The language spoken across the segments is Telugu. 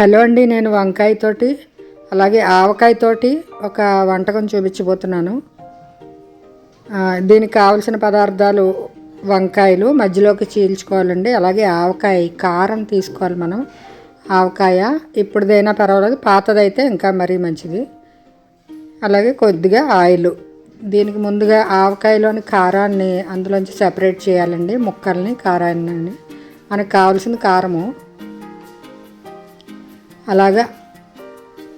హలో అండి నేను వంకాయతోటి అలాగే ఆవకాయతోటి ఒక వంటకం చూపించబోతున్నాను. దీనికి కావలసిన పదార్థాలు వంకాయలు మధ్యలోకి చీల్చుకోవాలండి. అలాగే ఆవకాయ కారం తీసుకోవాలి మనం. ఆవకాయ ఇప్పుడుదైనా పర్వాలేదు పాతదైతే ఇంకా మరీ మంచిది. అలాగే కొద్దిగా ఆయిల్. దీనికి ముందుగా ఆవకాయలోని కారాన్ని అందులోంచి సెపరేట్ చేయాలండి ముక్కల్ని కారాన్ని. మనకు కావాల్సిన కారము. అలాగా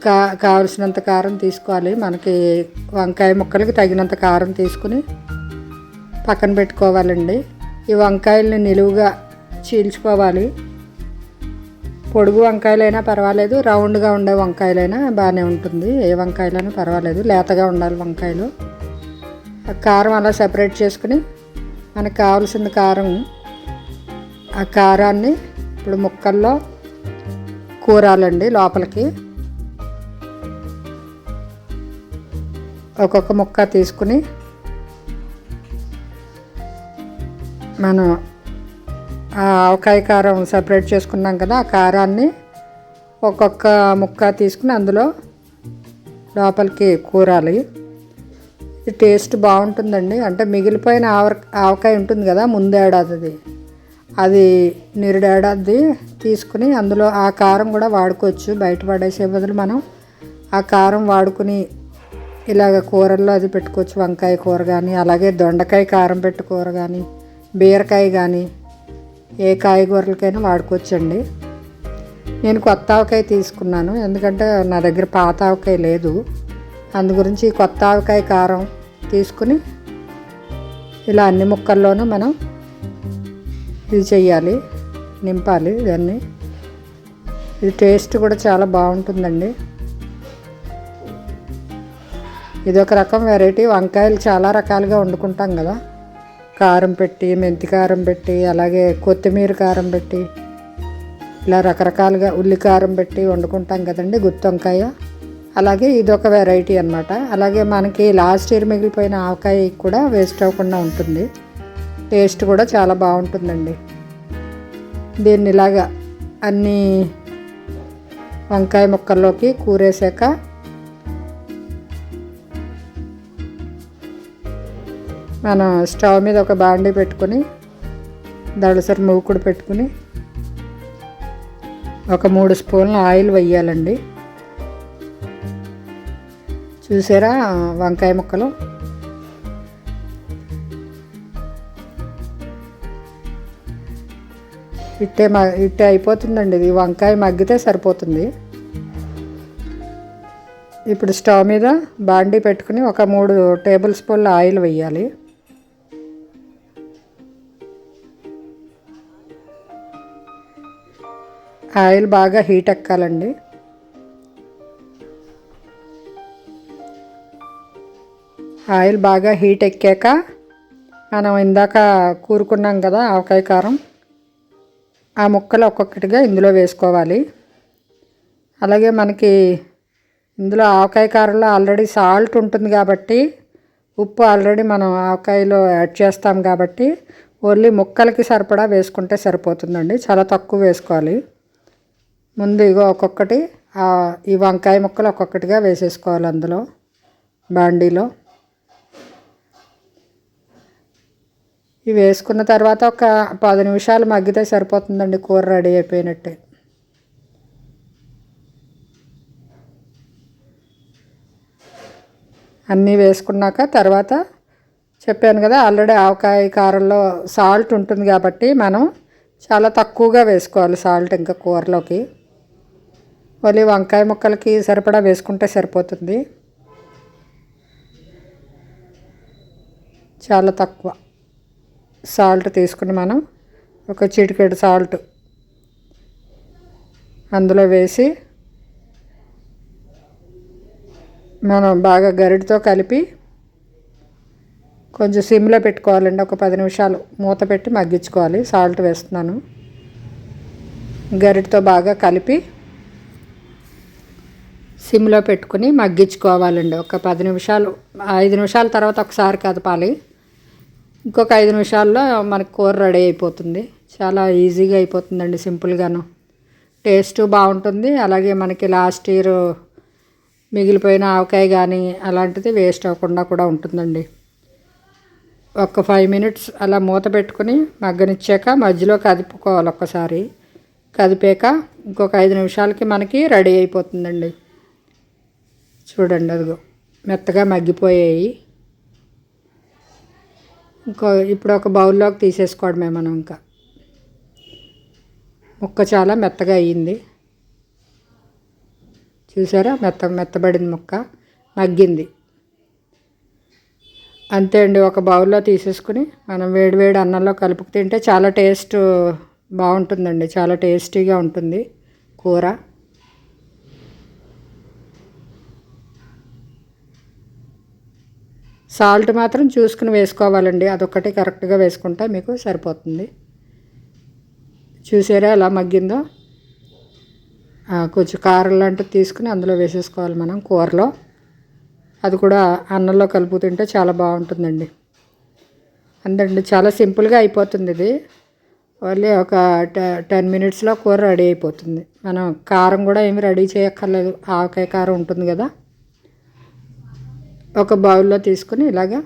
కా కావలసినంత కారం తీసుకోవాలి. మనకి వంకాయ ముక్కలకి తగినంత కారం తీసుకుని పక్కన పెట్టుకోవాలండి. ఈ వంకాయల్ని నిలువుగా చీల్చుకోవాలి. పొడుగు వంకాయలైనా పర్వాలేదు రౌండ్గా ఉండే వంకాయలైనా బాగానే ఉంటుంది. ఏ వంకాయలైనా పర్వాలేదు లేతగా ఉండాలి వంకాయలు. ఆ కారం అలా సెపరేట్ చేసుకుని మనకు కావాల్సిన కారం ఆ కారాన్ని ఇప్పుడు ముక్కల్లో కూరాలండి లోపలికి. ఒక్కొక్క ముక్క తీసుకుని మనం ఆవకాయ కారం సపరేట్ చేసుకున్నాం కదా ఆ కారాన్ని ఒక్కొక్క ముక్క తీసుకుని అందులో లోపలికి కూరాలి. టేస్ట్ బాగుంటుందండి. అంటే మిగిలిపోయిన ఆవ ఆవకాయ ఉంటుంది కదా ముందేడాది అది నిరుడేడాది తీసుకుని అందులో ఆ కారం కూడా వాడుకోవచ్చు. బయట పడేసే బదులు మనం ఆ కారం వాడుకుని ఇలాగ కూరల్లో అది పెట్టుకోవచ్చు. వంకాయ కూర కానీ అలాగే దొండకాయ కారం పెట్టు కూర కానీ బీరకాయ కానీ ఏ కాయగూరలకైనా వాడుకోవచ్చండి. నేను కొత్త ఆవకాయ తీసుకున్నాను. ఎందుకంటే నా దగ్గర పాత ఆవకాయ లేదు. అందు గురించి కొత్త ఆవకాయ కారం తీసుకుని ఇలా అన్ని ముక్కల్లోనూ మనం ఇది చేయాలి నింపాలి దాన్ని ఇది టేస్ట్ కూడా చాలా బాగుంటుందండి. ఇది ఒక రకం వెరైటీ వంకాయలు చాలా రకాలుగా వండుకుంటాం కదా. కారం పెట్టి మెంతి కారం పెట్టి అలాగే కొత్తిమీర కారం పెట్టి ఇలా రకరకాలుగా ఉల్లి కారం పెట్టి వండుకుంటాం కదండి గుత్తి వంకాయ. అలాగే ఇది ఒక వెరైటీ అనమాట అలాగే మనకి లాస్ట్ ఇయర్ మిగిలిపోయిన ఆవకాయ కూడా వేస్ట్ అవ్వకుండా ఉంటుంది. టేస్ట్ కూడా చాలా బాగుంటుందండి. దీన్ని ఇలాగా అన్ని వంకాయ ముక్కల్లోకి కూరేసాక మనం స్టవ్ మీద ఒక బాండీ పెట్టుకొని దళసరి మూకుడు పెట్టుకుని ఒక మూడు స్పూన్ల ఆయిల్ వేయాలండి చూసారా వంకాయ ముక్కలు? ఇట్టే మ ఇట్టే అయిపోతుందండి ఇది. వంకాయ మగ్గితే సరిపోతుంది. ఇప్పుడు స్టవ్ మీద బాండీ పెట్టుకుని ఒక మూడు టేబుల్ స్పూన్ల ఆయిల్ వేయాలి ఆయిల్ బాగా హీట్ ఎక్కాలండి. ఆయిల్ బాగా హీట్ ఎక్కాక మనం ఇందాక కూరుకున్నాం కదా ఆవకాయ కారం. ఆ ముక్కలు ఒక్కొక్కటిగా ఇందులో వేసుకోవాలి. అలాగే మనకి ఇందులో ఆవకాయ కారంలో ఆల్రెడీ సాల్ట్ ఉంటుంది కాబట్టి ఉప్పు ఆల్రెడీ మనం ఆవకాయలో యాడ్ చేస్తాం కాబట్టి ఓన్లీ ముక్కలకి సరిపడా వేసుకుంటే సరిపోతుందండి. చాలా తక్కువ వేసుకోవాలి. ముందు ఇగో ఒక్కొక్కటి ఈ వంకాయ ముక్కలు ఒక్కొక్కటిగా వేసేసుకోవాలి అందులో బాండీలో. ఇవి వేసుకున్న తర్వాత ఒక పది నిమిషాలు మగ్గితే సరిపోతుందండి కూర రెడీ అయిపోయినట్టే. అన్నీ వేసుకున్నాక తర్వాత చెప్పాను కదా ఆల్రెడీ ఆవకాయ కారంలో సాల్ట్ ఉంటుంది కాబట్టి మనం చాలా తక్కువగా వేసుకోవాలి సాల్ట్ ఇంకా కూరలోకి. మళ్ళీ వంకాయ ముక్కలకి సరిపడా వేసుకుంటే సరిపోతుంది. చాలా తక్కువ. సాల్ట్ తీసుకుని మనం ఒక చిటికెడు సాల్ట్ అందులో వేసి మనం బాగా గరిటతో కలిపి కొంచెం సిమ్లో పెట్టుకోవాలండి. ఒక పది నిమిషాలు మూత పెట్టి మగ్గించుకోవాలి. సాల్ట్ వేస్తున్నాను. గరిటతో బాగా కలిపి సిమ్లో పెట్టుకుని మగ్గించుకోవాలండి. ఒక పది నిమిషాలు ఐదు నిమిషాల తర్వాత ఒకసారి కదపాలి ఇంకొక ఐదు నిమిషాల్లో మనకు కూర రెడీ అయిపోతుంది. చాలా ఈజీగా అయిపోతుందండి సింపుల్గాను. టేస్ట్ బాగుంటుంది. అలాగే మనకి లాస్ట్ ఇయర్ మిగిలిపోయిన ఆవకాయ కానీ అలాంటిది వేస్ట్ అవ్వకుండా కూడా ఉంటుందండి. ఒక ఫైవ్ మినిట్స్ అలా మూత పెట్టుకుని మగ్గనిచ్చాక మధ్యలో కదుపుకోవాలి ఒక్కసారి. కదిపాక ఇంకొక ఐదు నిమిషాలకి మనకి రెడీ అయిపోతుందండి. చూడండి అదిగో మెత్తగా మగ్గిపోయాయి. ఇంకో ఇప్పుడు ఒక బౌల్లోకి తీసేసుకోవడమే మనం ఇంకా. ముక్క చాలా మెత్తగా అయ్యింది. చూసారా? మెత్త మెత్తబడింది ముక్క. మగ్గింది. అంతే అండి ఒక బౌల్లో తీసేసుకుని మనం వేడివేడి అన్నంలో కలుపుకు తింటే చాలా టేస్ట్ బాగుంటుందండి. చాలా టేస్టీగా ఉంటుంది కూర. సాల్ట్ మాత్రం చూసుకుని వేసుకోవాలండి. అదొక్కటి కరెక్ట్గా వేసుకుంటే మీకు సరిపోతుంది. చూసారా ఎలా మగ్గిందో? కొంచెం కారం లాంటిది తీసుకుని అందులో వేసేసుకోవాలి మనం కూరలో. అది కూడా అన్నంలో కలుపు తింటే చాలా బాగుంటుందండి. అందండి చాలా సింపుల్గా అయిపోతుంది ఇది. ఓన్లీ ఒక టెన్ మినిట్స్లో కూర రెడీ అయిపోతుంది. మనం కారం కూడా ఏమి రెడీ చేయక్కర్లేదు. ఆవకాయ కారం ఉంటుంది కదా. ఒక బౌల్లో తీసుకుని ఇలాగా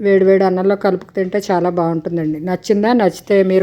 వేడివేడి అన్నంలో కలుపుకు తింటే చాలా బాగుంటుందండి. నచ్చిందా? నచ్చితే మీరు